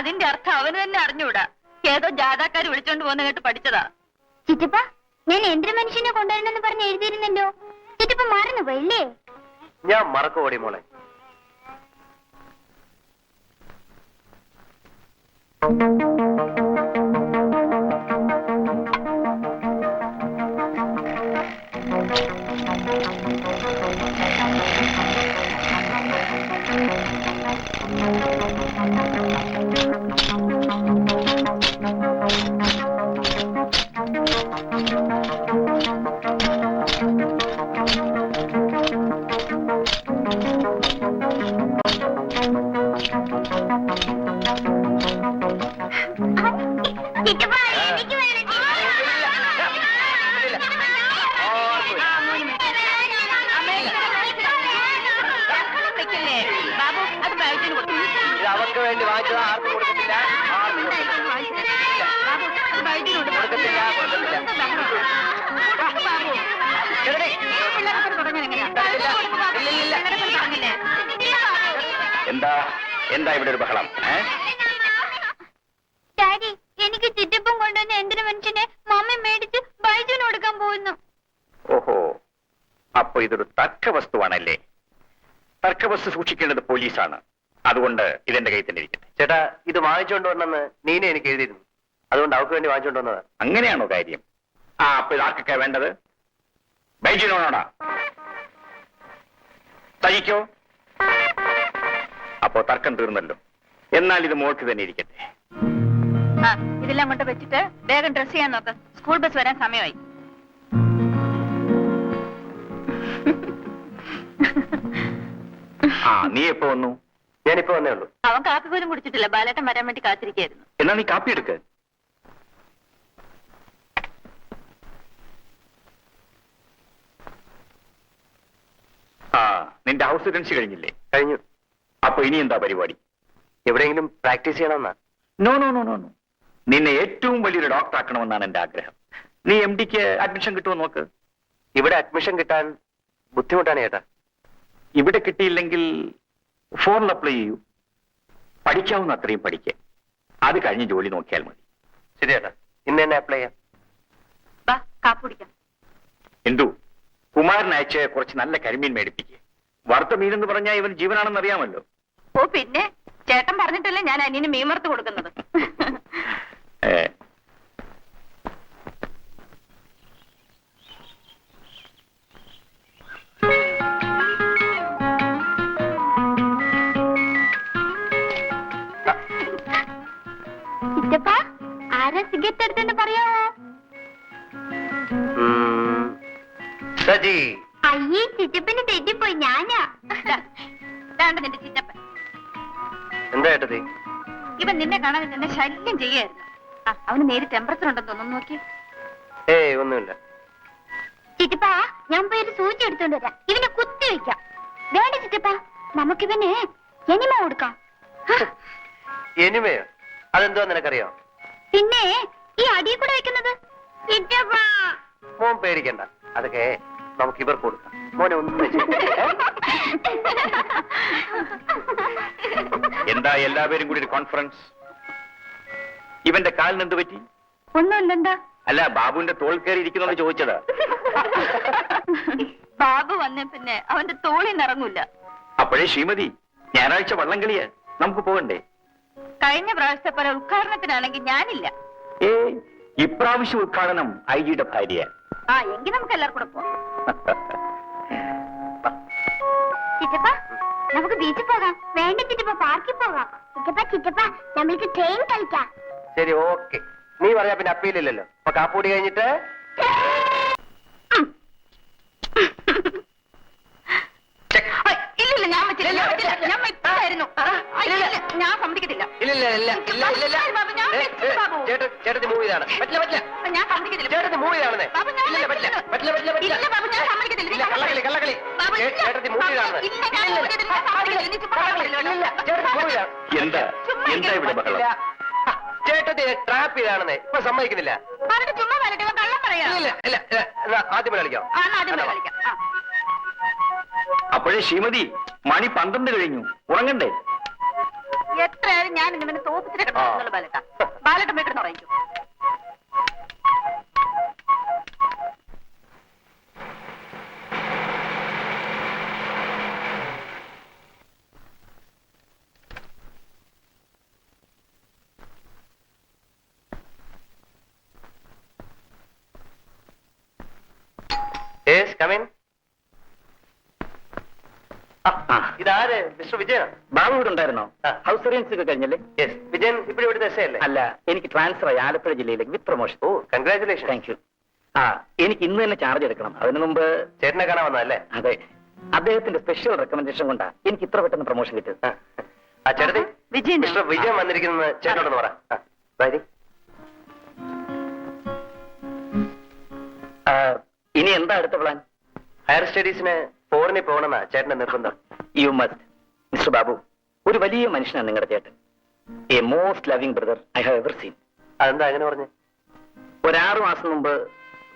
അതിന്റെ അർത്ഥം അവന് തന്നെ അറിഞ്ഞൂടാ ഏതോ ജാഥാക്കാർ വിളിച്ചോണ്ട് പോകുന്ന കേട്ട് പഠിച്ചതാ. ചിറ്റപ്പ ഞാൻ എന്തൊരു മനുഷ്യനെ കൊണ്ടുവരണമെന്ന് പറഞ്ഞ് എഴുതിയിരുന്നല്ലോ? ചിറ്റപ്പ മറന്നു പോയില്ലേ? ഞാൻ മറക്കോടി മോളെ. ചിറ്റപ്പ എന്താ ഇവിടെ ഒരു ബഹളം? ഡാഡി എനിക്ക് ചിറ്റപ്പം കൊണ്ടുവന്ന എന്തിനു മനുഷ്യനെ മമ്മി മേടിച്ച് ബൈജുവിന് കൊടുക്കാൻ പോകുന്നു. ഓഹോ. അപ്പൊ ഇതൊരു തർക്ക വസ്തുവാണല്ലേ? തർക്ക വസ്തു സൂക്ഷിക്കേണ്ടത് പോലീസാണ്. അതുകൊണ്ട് ഇതെന്റെ കയ്യിൽ തന്നെ ഇരിക്കട്ടെ. ചേട്ടാ ഇത് വാങ്ങിച്ചോണ്ട് വന്നെന്ന് നീന എനിക്ക് എഴുതിയിരുന്നു. അതുകൊണ്ട് അവൾക്ക് വേണ്ടി വാങ്ങിച്ചോണ്ട് വന്നതാ. അങ്ങനെയാണോ കാര്യം? ആ അപ്പൊ ഇതാർക്കൊക്കെ വേണ്ടത്? ബൈജിനോടാ തയ്ക്കോ അപ്പോ തർക്കം തീർന്നല്ലോ. എന്നാൽ ഇത് മോൾക്ക് തന്നെ ഇരിക്കട്ടെ. ആ ഇതെല്ലാം കൊണ്ട് വെച്ചിട്ട് വേഗം ഡ്രസ് ചെയ്യാൻ നോക്ക്. സ്കൂൾ ബസ് വരാൻ സമയമായി. ആ നീ എപ്പോ വന്നു? ഞാനിപ്പോ വന്നേ ഉള്ളൂ. അവൻ കാപ്പി പോലും കുടിച്ചിട്ടില്ല. ബാലേട്ടൻ വരാൻ വേണ്ടി കാത്തിരിക്കായിരുന്നു എന്നാ നീ കാപ്പി എടുക്ക. ആ നിന്റെ ഹൗസ് ഏജൻസി കഴിഞ്ഞില്ലേ? കഴിഞ്ഞു. അപ്പൊ ഇനി എന്താ പരിപാടി? എവിടെയെങ്കിലും practice ചെയ്യണമെന്നാ? No no no no no നിന്നെ ഏറ്റവും വലിയൊരു ഡോക്ടർ ആക്കണമെന്നാണ് എന്റെ ആഗ്രഹം. നീ എം ഡിക്ക് അഡ്മിഷൻ കിട്ടുമോ നോക്ക്? ഇവിടെ അഡ്മിഷൻ കിട്ടാൻ ബുദ്ധിമുട്ടാണ് ചേട്ടാ ഇവിടെ കിട്ടിയില്ലെങ്കിൽ ഫോറിൽ അപ്ലൈ ചെയ്യൂ. പഠിക്കാവുന്ന അത്രയും പഠിക്കുക അത് കഴിഞ്ഞ് ജോലി നോക്കിയാൽ മതി. ശരി ചേട്ടാ ഇന്ന് തന്നെ അപ്ലൈ ചെയ്യാം. എന്തു? കുമാരൻ അയച്ച് കുറച്ച് നല്ല കരിമീൻ മേടിപ്പിക്കുക വറുത്ത മീൻ എന്ന് പറഞ്ഞാൽ ഇവൻ ജീവനാണെന്ന് അറിയാമല്ലോ. ഓ പിന്നെ? ചേട്ടൻ പറഞ്ഞിട്ടല്ലേ ഞാൻ അനിയന് മീമർത്ത് കൊടുക്കുന്നത്. ചിറ്റപ്പ ആരാ സിഗരറ്റ് എടുത്തെന്ന് സജി. അയ്യേ ചിറ്റപ്പന് തെറ്റിപ്പോയി ഞാനാ. നിന്റെ ചിറ്റപ്പൻ. എന്താ ചേട്ടത്തി ഇവൻ നിന്നെ കാണാൻ നിന്നെ ശല്യം ചെയ്യായിരുന്നു. ആ അവന് നേരി ടെമ്പറേച്ചർ ഉണ്ടെന്ന് തോന്നുന്നു നോക്കി. ഏയ് ഒന്നുമില്ല. ചിറ്റപ്പ ഞാൻ പോയി ഒരു സൂചി എടുത്തോണ്ട് വരാം. ഇവനെ കുത്തി വെക്കാം. വേണ്ട ചിറ്റപ്പ നമുക്കിവന് എനിമ കൊടുക്കാം. ഹ, എനിമയോ? അതെന്തോ നിനക്കറിയോ? പിന്നെ ഈ അടിയിൽ കൂടെ വെക്കുന്നത്? ചിറ്റപ്പ. മോൻ പേടിക്കണ്ട. അതൊക്കെ നമുക്ക് ഇവർക്ക് കൊടുക്കാം. മോനെ ഒന്ന് എന്താ എല്ലാവരും കൂടി ഒരു കോൺഫറൻസ് ഇവന്റെ കാലിന് എന്ത് പറ്റി? ഒന്നുമില്ലെന്താ? അല്ല ബാബുവിന്റെ തോൾ കയറി ഇരിക്കുന്നു ചോദിച്ചതാ. ബാബു വന്ന പിന്നെ അവന്റെ തോളിൽ നിറങ്ങൂല അപ്പോഴേ ശ്രീമതി ഞായറാഴ്ച വള്ളം കളിയാ നമുക്ക് പോകണ്ടേ? കഴിഞ്ഞ പ്രാവശ്യത്തെ പോലെ ഉദ്ഘാടനത്തിനാണെങ്കിൽ ഞാനില്ല. ഏ ഇപ്രാവശ്യം ഉദ്ഘാടനം ഐ ജിയുടെ ഭാര്യ ആ എങ്കിൽ നമുക്ക് എല്ലാവർക്കും കൂടെ പോവാം. ചിറ്റപ്പ നമുക്ക് ബീച്ചിൽ പോകാം. വേണ്ട ചിറ്റപ്പ പാർക്കിൽ പോകാം. ചിറ്റപ്പ ചിറ്റപ്പ നമ്മൾക്ക് ട്രെയിൻ കളിക്കാം. ശരി ഓക്കെ നീ പറയാ പിന്നെ അപ്പീലില്ലല്ലോ അപ്പൊ കാപ്പൂടി കഴിഞ്ഞിട്ട് ഐ, ഇല്ലില്ല ഞാൻ പറ്റില്ല ഞാൻ പറ്റില്ല ഞാൻ ഇട്ടായിരുന്നു ഞാൻ സമ്മതിക്കത്തില്ല. ഇല്ല ഇല്ല ഇല്ല ഇല്ല ഞാൻ ഏ, ഏ, ബാബു. ചേട്ടൻ ചേട്ടത്തി മൂവ് ചെയ്താണ് പറ്റില്ല പറ്റില്ല. ഞാൻ സമ്മതിക്കത്തില്ല. ചേട്ടത്തി മൂവ് ചെയ്താണെന്നേ പറ്റില്ല. പറ്റില്ല പറ്റില്ല പറ്റില്ല. ഇല്ല ബാബു ഞാൻ സമ്മതിക്കത്തില്ല. ചേ- ഇല്ല. ചേട്ടത്തി മൂവ് ചെയ്താണെന്ന് എന്താ? എന്താ ഇവിടെ ബഹളം? ചേട്ടത്തി ട്രാപ്പ് ചെയ്താണെന്നേ ഇപ്പൊ സമ്മതിക്കുന്നില്ല പറഞ്ഞിട്ട് ചുമ്മാ വരട്ടെ. കള്ളം പറയാ. ഇല്ല ഇല്ല ഇല്ല എന്നാ ആദ്യം കളിക്കാം. അപ്പോഴേ ശ്രീമതി മണി പന്ത്രണ്ട് കഴിഞ്ഞു. ഉറങ്ങണ്ടേ? എത്രയായാലും ഞാൻ ഇങ്ങനെ തോപ്പത്തിന് കിടന്നുള്ള ബാലട്ട. കിടന്ന് ഉറങ്ങിക്കും. യെസ് കമിൻ ഇതാര്? മിസ്റ്റർ വിജയൻ? ബാബു ഇവിടെ ഉണ്ടായിരുന്നോ ഹൗസ് സർവീസ് ഒക്കെ കഴിഞ്ഞല്ലേ? യെസ് വിജയൻ ഇവിടെ ദശയല്ലേ അല്ലേ അല്ല എനിക്ക് ട്രാൻസ്ഫർ ആയി ആലപ്പുഴ ജില്ലയിലേക്ക്. With promotion oh congratulation thank you ആ എനിക്ക് ഇന്ന് തന്നെ ചാർജ് എടുക്കണം. അതിനു മുമ്പ് ചേട്ടനെ കാണാൻ വന്നതല്ലേ അതെ. അദ്ദേഹത്തിന്റെ സ്പെഷ്യൽ റെക്കമെൻഡേഷൻ കൊണ്ടാ എനിക്ക് ഇത്ര പെട്ടെന്ന് പ്രൊമോഷൻ കിട്ടിയത്. ആ. ചേട്ടത്തി? വിജയൻ. മിസ്റ്റർ വിജയൻ വന്നിരിക്കുന്നത് ചേട്ടനോടൊന്ന് പറ. ആ, വരി. ഇനി എന്താ അടുത്ത പ്ലാൻ ഹയർ സ്റ്റഡീസിന് ഫോറിനിൽ പോകണമെന്നാ ചേട്ടന്റെ നിർബന്ധം. You must mister Babu. ഒരു വലിയ മനുഷ്യനാണ് നിങ്ങളുടെ ചേട്ടൻ. A most loving brother I have ever seen അതെന്താ അങ്ങനെ പറഞ്ഞു? ഒരാറു മാസം മുമ്പ്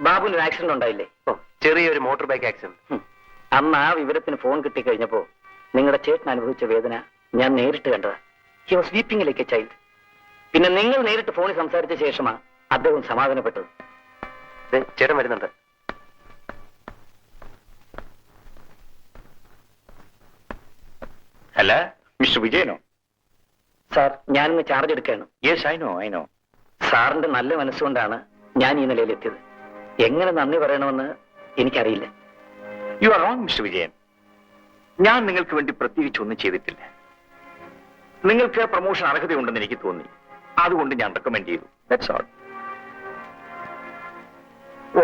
ബാബുവിന് ഒരു ആക്സിഡന്റ് ഉണ്ടായില്ലേ? ഓ ചെറിയൊരു മോട്ടോർ ബൈക്ക് ആക്സിഡന്റ്. അന്ന് ആ വിവരത്തിന് ഫോൺ കിട്ടിക്കഴിഞ്ഞപ്പോ നിങ്ങളുടെ ചേട്ടൻ അനുഭവിച്ച വേദന ഞാൻ നേരിട്ട് കണ്ടതാ. He was weeping like a child പിന്നെ നിങ്ങൾ നേരിട്ട് ഫോണിൽ സംസാരിച്ച ശേഷമാണ് അദ്ദേഹം സമാധാനപ്പെട്ടത്. ചേട്ടൻ വരുന്നുണ്ട്. അല്ല മിസ്റ്റർ വിജയനോ? സാർ ഞാനിന്ന് ചാർജ് എടുക്കുകയാണ്. Yes I know I know സാറിന്റെ നല്ല മനസ്സുകൊണ്ടാണ് ഞാൻ ഈ നിലയിലെത്തിയത്. എങ്ങനെ നന്ദി പറയണമെന്ന് എനിക്കറിയില്ല. You are wrong mister Vijayan. ഞാൻ നിങ്ങൾക്ക് വേണ്ടി പ്രത്യേകിച്ച് ഒന്നും ചെയ്തിട്ടില്ല. നിങ്ങൾക്ക് പ്രൊമോഷൻ അർഹതയുണ്ടെന്ന് എനിക്ക് തോന്നി. അതുകൊണ്ട് ഞാൻ റെക്കമെൻഡ് ചെയ്തു. That's all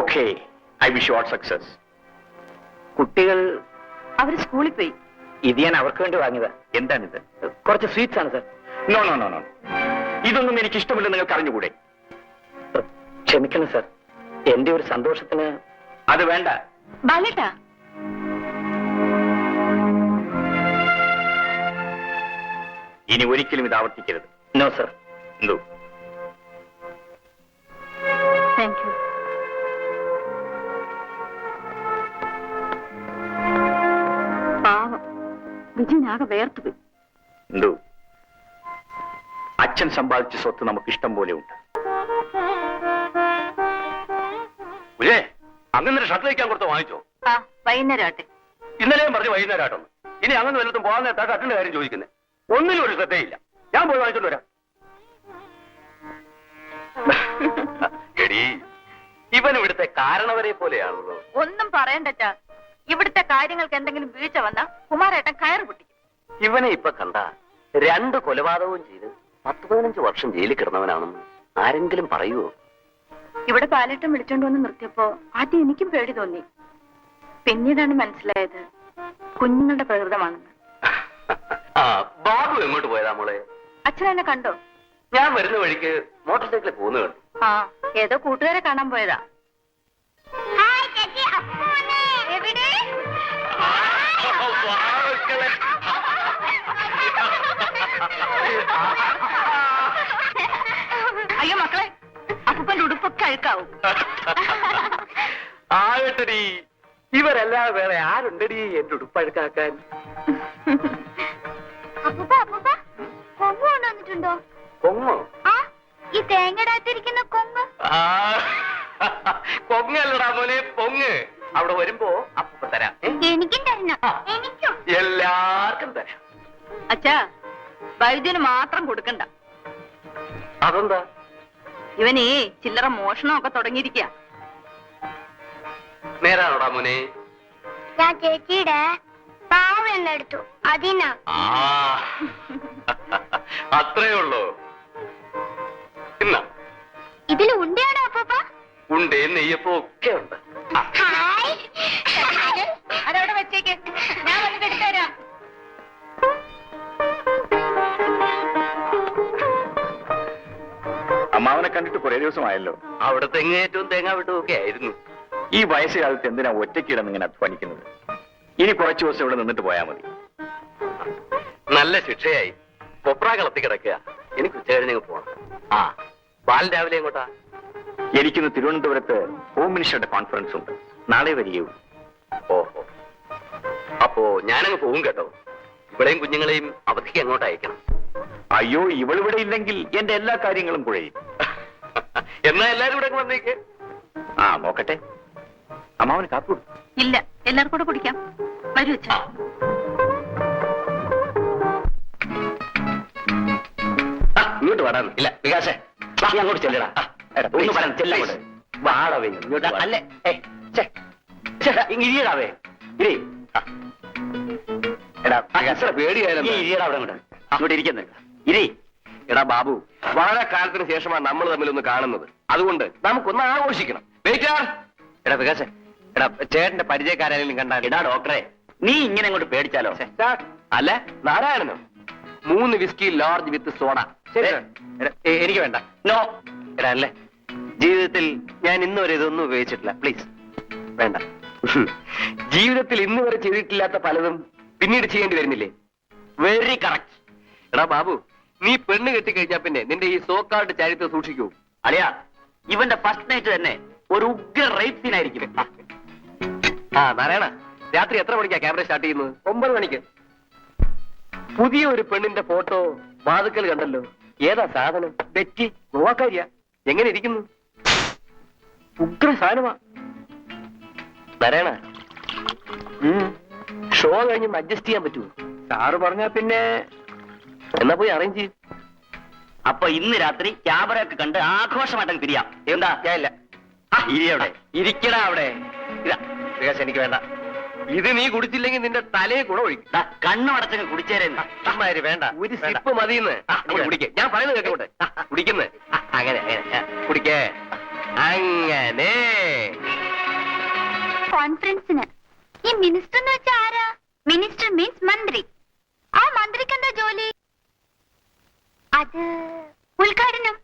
okay I wish all success കുട്ടികൾ അവർ സ്കൂളിൽ പോയി. ഇത് ഞാൻ അവർക്ക് വേണ്ടി വാങ്ങിയതാ. എന്താണിത്? കുറച്ച് സ്വീറ്റ്സ് ആണ് sir. No no no no ഇതൊന്നും എനിക്ക് ഇഷ്ടമില്ല നിങ്ങൾക്ക് അറിഞ്ഞുകൂടെ? ക്ഷമിക്കണം സർ. എന്റെ ഒരു സന്തോഷത്തിന് അത് വേണ്ട. ബാലേട്ടാ. ഇനി ഒരിക്കലും ഇത് ആവർത്തിക്കരുത്. നോ സർ എന്തോ? താങ്ക് യു വിജയനാകെ വേർത്തുപോയി എന്തോ? അച്ഛൻ സമ്പാദിച്ച സ്വത്ത് നമുക്ക് ഇഷ്ടം പോലെ ഉണ്ട്. വിജയ് അങ്ങനെ ഷർട്ട് തയ്ക്കാൻ കൊടുത്ത്? വാങ്ങിച്ചോ? ആ വൈകുന്നേരം ആട്ടെ ഇന്നലെയും പറഞ്ഞു വൈകുന്നേരം ആട്ടൊന്ന് ഇനി അങ്ങനെ വല്ലതും പോകാൻ നേരത്താ ഷർട്ടിന്റെ കാര്യം ചോദിക്കുന്നത് ഒന്നിനും ഒരു ശ്രദ്ധയില്ല. ഞാൻ പോയി വാങ്ങിച്ചോണ്ട് വരാം. എടി ഇവൻ ഇവിടുത്തെ കാരണവരെ പോലെയാണല്ലോ. ഒന്നും പറയണ്ടച്ചാ ഇവിടുത്തെ കാര്യങ്ങൾക്ക് എന്തെങ്കിലും വീഴ്ച വന്നാ കുമാരേട്ടൻ കയറ് പൊട്ടിക്കും ഇവനെ ഇപ്പൊ കണ്ട രണ്ട് കൊലപാതകവും ചെയ്ത് പത്ത് പതിനഞ്ച് വർഷം ജയിലിൽ കിടന്നവനാണെന്ന് ആരെങ്കിലും പറയുവോ? ഇവിടെ പാലേട്ടൻ വിളിച്ചോണ്ട് വന്ന് നിർത്തിയപ്പോ ആദ്യം എനിക്കും പേടി തോന്നി. പിന്നീടാണ് മനസ്സിലായത് കുഞ്ഞുങ്ങളുടെ പ്രകൃതമാണെന്ന്. ആ ബാബു എങ്ങോട്ട് പോയതാ മോളെ? അച്ഛൻ എന്നെ കണ്ടോ? ഞാൻ വരുന്ന വഴിക്ക് മോട്ടോർ സൈക്കിളിൽ പോകുന്നു കണ്ടു. ആ ഏതോ കൂട്ടുകാരെ കാണാൻ പോയതാ. ഉടുപ്പൊക്കെ അഴുക്കാവും ഇവരല്ലാതെ വേറെ ആരുണ്ടടി എന്റെ ഉടുപ്പഴുക്കാക്കാൻ? അപ്പൂപ്പ അപ്പൂപ്പ കൊമ്പ് കൊണ്ടുവന്നിട്ടുണ്ടോ കൊങ്ങോ? ആ ഈ തേങ്ങടാത്തിരിക്കുന്ന കൊമ്പ് ആ, കൊങ്ങല്ലടാ മോനെ പൊങ്ങ് അവിടെ വരുമ്പോ അപ്പ തരാം. ഏ? എനിക്കും തരണം. എനിക്കും. എല്ലാവർക്കും തരാം. അച്ഛാ വൈദ്യുന് മാത്രം കൊടുക്കണ്ട. അതെന്താ? ഇവനേ ചില്ലറ മോഷണമൊക്കെ തുടങ്ങിയിരിക്കുക നേരാണോടാ മോനെ? ഞാൻ ചേച്ചിയുടെ പാവ എന്നെടുത്തു. അതിനാ. അത്രേ ഉള്ളൂ. ഇതിൽ ഉണ്ടയാണോ അപ്പൂപ്പ? ഉണ്ട് നെയ്യപ്പം ഒക്കെ ഉണ്ട്. അതവിടെ വെച്ചേക്ക്? ഞാൻ വന്നിട്ട് എടുത്തുതരാം അമ്മാവനെ കണ്ടിട്ട് കുറെ ദിവസമായല്ലോ. അവിടെ തെങ്ങേറ്റവും തേങ്ങ വിട്ടും ഒക്കെ ആയിരുന്നു. ഈ വയസ്സുകാലത്ത് എന്തിനാ ഒറ്റക്കിടന്ന് ഇങ്ങനെ അധ്വാനിക്കുന്നത് ഇനി കുറച്ചു ദിവസം ഇവിടെ നിന്നിട്ട് പോയാൽ മതി. നല്ല ശിക്ഷയായി. കൊപ്ര കളത്തി കിടക്കുക. എനിക്ക് ഉച്ച കഴിഞ്ഞ് പോണം. ആ. പാൽ രാവിലെ എങ്ങോട്ടാ? എനിക്കിന്ന് തിരുവനന്തപുരത്ത് ഹോം മിനിസ്റ്ററുടെ കോൺഫറൻസ് ഉണ്ട്. നാളെ വരികയുള്ളൂ ഓഹോ. അപ്പോ ഞാനങ്ങ് പോകും കേട്ടോ. ഇവിടെയും കുഞ്ഞുങ്ങളെയും അവധിക്ക് എങ്ങോട്ട് അയക്കണം? അയ്യോ ഇവളിവിടെ ഇല്ലെങ്കിൽ എന്റെ എല്ലാ കാര്യങ്ങളും കുഴയും. എന്നാ എല്ലാരും ഇവിടെ വന്നേക്ക്. ആ നോക്കട്ടെ. അമ്മാവന് കാപ്പി ഇല്ല എല്ലാവർക്കും കൂടെ കുടിക്കാം. വരൂ അച്ഛാ. ഇങ്ങോട്ട് വരാൻ. ഇല്ല വികാസേ വാ, നീ അങ്ങോട്ട് ചെല്ലടാ. ഒന്ന് please, പറയാം ചെല്ല please. അങ്ങോട്ട് വാടവേ ഇങ്ങോട്ട് അല്ലേ? ഇരിയടാവേ. ഇരി. എടാ പേടിയായാലും ഇരിയടാ അവിടെ അങ്ങോട്ട്. അങ്ങോട്ട് ഇരിക്കുന്നു ഇരി എടാ ബാബു വളരെ കാലത്തിന് ശേഷമാണ് നമ്മൾ തമ്മിൽ ഒന്ന് കാണുന്നത്. അതുകൊണ്ട് നമുക്കൊന്ന് ആഘോഷിക്കണം. എടാ വികാസേ എടാ ചേട്ടന്റെ പരിചയക്കാരെങ്കിലും കണ്ടാൽ എടാ ഡോക്ടറെ നീ ഇങ്ങനെ അങ്ങോട്ട് പേടിച്ചാലോ? അല്ല നാരായണനോ? മൂന്ന് വിസ്കി ലാർജ് വിത്ത് സോഡ എനിക്ക് വേണ്ട. നോ എടാ അല്ലേ? ജീവിതത്തിൽ ഞാൻ ഇന്ന് വരെ ഇതൊന്നും ഉപയോഗിച്ചിട്ടില്ല. പ്ലീസ് വേണ്ട. ജീവിതത്തിൽ ഇന്ന് വരെ ചെയ്തിട്ടില്ലാത്ത പലതും പിന്നീട് ചെയ്യേണ്ടി വരുന്നില്ലേ? വെരി കറക്റ്റ് എടാ ബാബു നീ പെണ്ണ് കെട്ടി കഴിഞ്ഞാ പിന്നെ നിന്റെ ഈ സോക്കാർഡ് ചരിത്രം സൂക്ഷിക്കൂ. അളിയ ഇവന്റെ ഫസ്റ്റ് നൈറ്റ് തന്നെ ഒരു ഉഗ്ര റേപ്പ് സീനായിരിക്കും ആ. നാരായണ രാത്രി എത്ര മണിക്കാ ക്യാമറ സ്റ്റാർട്ട് ചെയ്യുന്നത്? ഒമ്പത് മണിക്ക്. പുതിയ ഒരു പെണ്ണിന്റെ ഫോട്ടോ വാതുക്കൽ കണ്ടല്ലോ. ഏതാ സാധനം? ബെറ്റി ഗോവാക്കാരിയാ എങ്ങനെ ഇരിക്കുന്നു? ഉഗ്ര സാധനമാ. നാരായണ ഷോ കഴിഞ്ഞ് അഡ്ജസ്റ്റ് ചെയ്യാൻ പറ്റുമോ? സാറ് പറഞ്ഞാ പിന്നെ എന്നാ പോയി അറേഞ്ച് ചെയ്യും. അപ്പൊ ഇന്ന് രാത്രി ക്യാമറയൊക്കെ കണ്ട് ആഘോഷമായിട്ടങ്ങ് തിരിയാം. എന്താ? ആ, ഇരി അവിടെ. ഇരിക്കടാ അവിടെ. ഇതാ വികാസ് എനിക്ക് വേണ്ട. ഇത് നീ കുടിച്ചില്ലെങ്കിൽ നിന്റെ തലയെ കൂടെ ഒഴിക്കും. കണ്ണടച്ചങ്ങ് കണ്ണും അടച്ചങ്ങ് കുടിച്ചേരുന്നു വേണ്ട. ഒരു സിപ്പ് മതിയെന്ന്. കുടിക്കേ. ഞാൻ പറയുന്നത് കേട്ടോട്ടെ കുടിക്കുന്നേ. അങ്ങനെ അങ്ങനെ. കുടിക്കേ. അങ്ങനെ. കോൺഫറൻസിന്. ഈ മിനിസ്റ്റർ എന്ന് വെച്ചാൽ ആരാ? മിനിസ്റ്റർ മീൻസ് മന്ത്രി. ആ മന്ത്രിക്ക് എന്താ ജോലി? അത് ഉദ്ഘാടനം.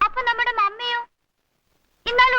അപ്പൊ നമ്മുടെ മമ്മിയോ ഇന്നാൾ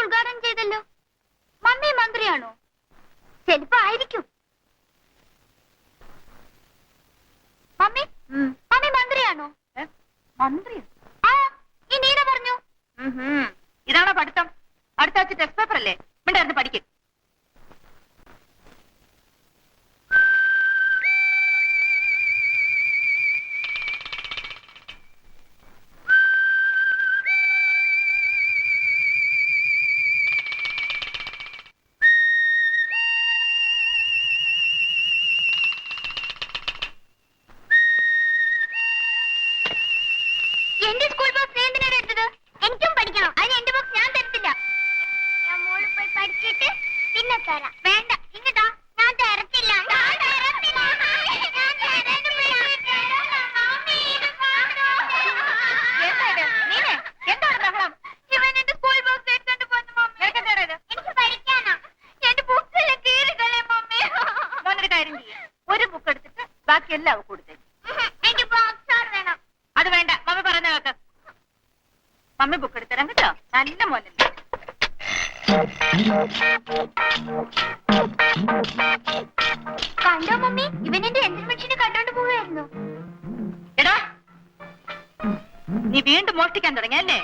കണ്ടോ മമ്മി? ഇവൻ എന്റെ എൻട്രി മനുഷ്യനെ കണ്ടോണ്ട് പോവുകയായിരുന്നു. എടാ നീ വീണ്ടും മോഷ്ടിക്കാൻ തുടങ്ങിയല്ലേ?